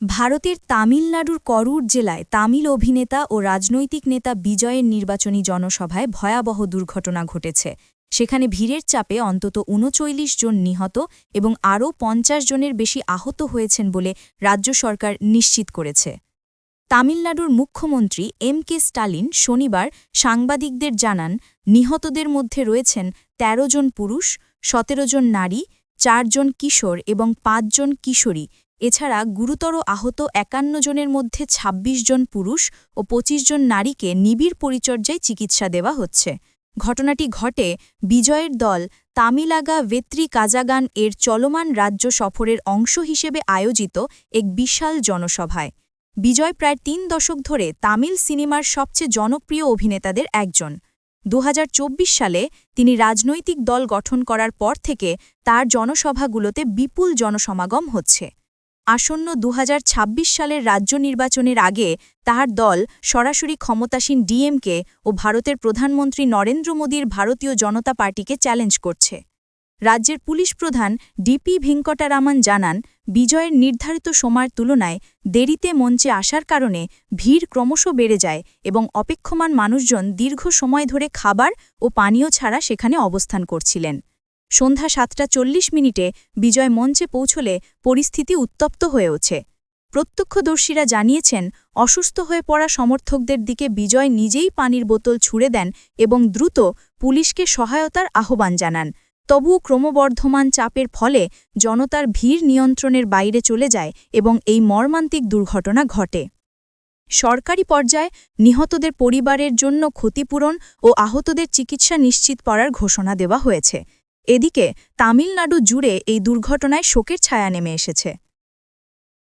ভারতের তামিলনাড়ুর করুর জেলায় তামিল অভিনেতা ও রাজনৈতিক নেতা বিজয়ের নির্বাচনী জনসভায় ভয়াবহ দুর্ঘটনা ঘটেছে। সেখানে ভিড়ের চাপে অন্তত উনচল্লিশ জন নিহত এবং আরও পঞ্চাশ জনের বেশি আহত হয়েছেন বলে রাজ্য সরকার নিশ্চিত করেছে। তামিলনাড়ুর মুখ্যমন্ত্রী এম কে স্টালিন শনিবার সাংবাদিকদের জানান, নিহতদের মধ্যে রয়েছেন ১৩ জন পুরুষ ১৭ জন নারী চারজন কিশোর এবং পাঁচজন কিশোরী। এছাড়া গুরুতর আহত একান্ন জনের মধ্যে ২৬ জন পুরুষ ও ২৫ জন নারীকে নিবিড় পরিচর্যায় চিকিৎসা দেওয়া হচ্ছে। ঘটনাটি ঘটে বিজয়ের দল তামিলাগা ভেত্রি কাজাগান এর চলমান রাজ্য সফরের অংশ হিসেবে আয়োজিত এক বিশাল জনসভায়। বিজয় প্রায় তিন দশক ধরে তামিল সিনেমার সবচেয়ে জনপ্রিয় অভিনেতাদের একজন। দু হাজার চব্বিশ সালে তিনি রাজনৈতিক দল গঠন করার পর থেকে তার জনসভাগুলোতে বিপুল জনসমাগম হচ্ছে। আসন্ন দু হাজার ছাব্বিশ সালের রাজ্য নির্বাচনের আগে তাহার দল সরাসরি ক্ষমতাসীন ডিএমকে ও ভারতের প্রধানমন্ত্রী নরেন্দ্র মোদীর ভারতীয় জনতা পার্টিকে চ্যালেঞ্জ করছে। রাজ্যের পুলিশ প্রধান ডিপি ভেঙ্কটারামান জানান, বিজয়ের নির্ধারিত সময়ের তুলনায় দেরিতে মঞ্চে আসার কারণে ভিড় ক্রমশ বেড়ে যায় এবং অপেক্ষমান মানুষজন দীর্ঘ সময় ধরে খাবার ও পানীয় ছাড়া সেখানে অবস্থান করছিলেন। সন্ধ্যা সাতটা চল্লিশ মিনিটে বিজয় মঞ্চে পৌঁছলে পরিস্থিতি উত্তপ্ত হয়ে ওঠে। প্রত্যক্ষদর্শীরা জানিয়েছেন, অসুস্থ হয়ে পড়া সমর্থকদের দিকে বিজয় নিজেই পানির বোতল ছুড়ে দেন এবং দ্রুত পুলিশকে সহায়তার আহ্বান জানান। তবুও ক্রমবর্ধমান চাপের ফলে জনতার ভিড় নিয়ন্ত্রণের বাইরে চলে যায় এবং এই মর্মান্তিক দুর্ঘটনা ঘটে। সরকারি পর্যায়ে নিহতদের পরিবারের জন্য ক্ষতিপূরণ ও আহতদের চিকিৎসা নিশ্চিত করার ঘোষণা দেওয়া হয়েছে। এদিকে তামিলনাড়ু জুড়ে এই দুর্ঘটনায় শোকের ছায়া নেমে এসেছে।